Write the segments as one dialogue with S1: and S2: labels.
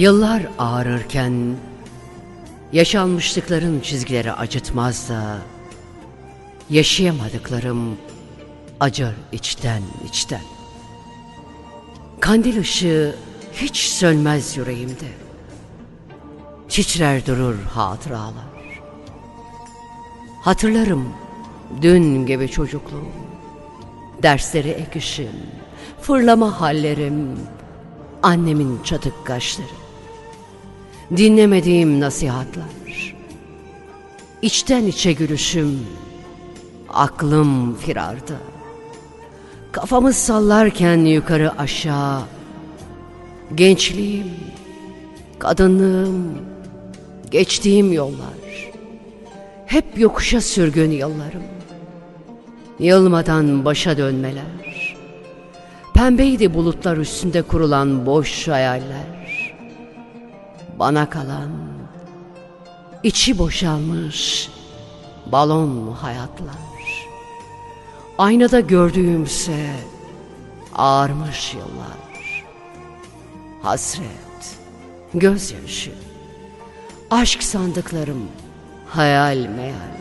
S1: Yıllar ağrırken yaşanmışlıkların çizgileri acıtmaz da yaşayamadıklarım acır içten içten. Kandil ışığı hiç sönmez yüreğimde. Titrer durur hatıralar. Hatırlarım dün gibi çocukluğum. Dersleri ekişim, fırlama hallerim, annemin çatık kaşları. Dinlemediğim nasihatler. İçten içe gülüşüm, aklım firarda. Kafamı sallarken yukarı aşağı, gençliğim, kadınlığım, geçtiğim yollar. Hep yokuşa sürgün yıllarım. Yılmadan başa dönmeler. Pembeydi bulutlar üstünde kurulan boş hayaller. Bana kalan, içi boşalmış balon hayatlar. Aynada gördüğümse ağarmış yıllar. Hasret, gözyaşı, aşk sandıklarım, hayal meyal.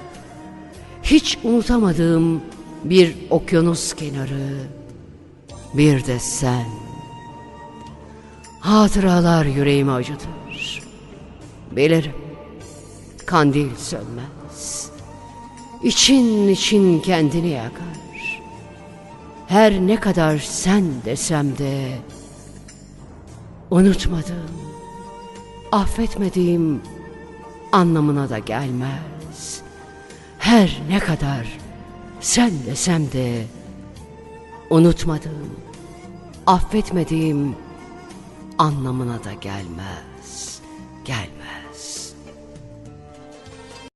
S1: Hiç unutamadığım bir okyanus kenarı, bir de sen. Hatıralar yüreğimi acıtır. Bilirim, kandil sönmez. İçin için kendini yakar. Her ne kadar sen desem de unutmadığım, affetmediğim anlamına da gelmez. Her ne kadar sen desem de unutmadığım, affetmediğim anlamına da gelmez. Gelmez.